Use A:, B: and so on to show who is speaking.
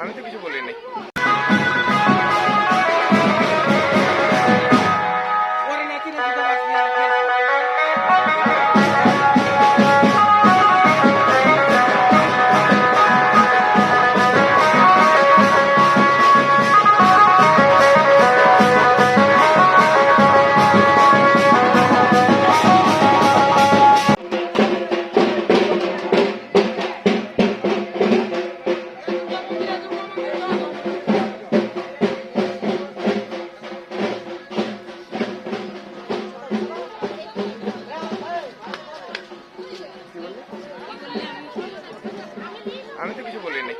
A: আমি তো কিছু বলিনি। আমি তো কিছু বলিনি।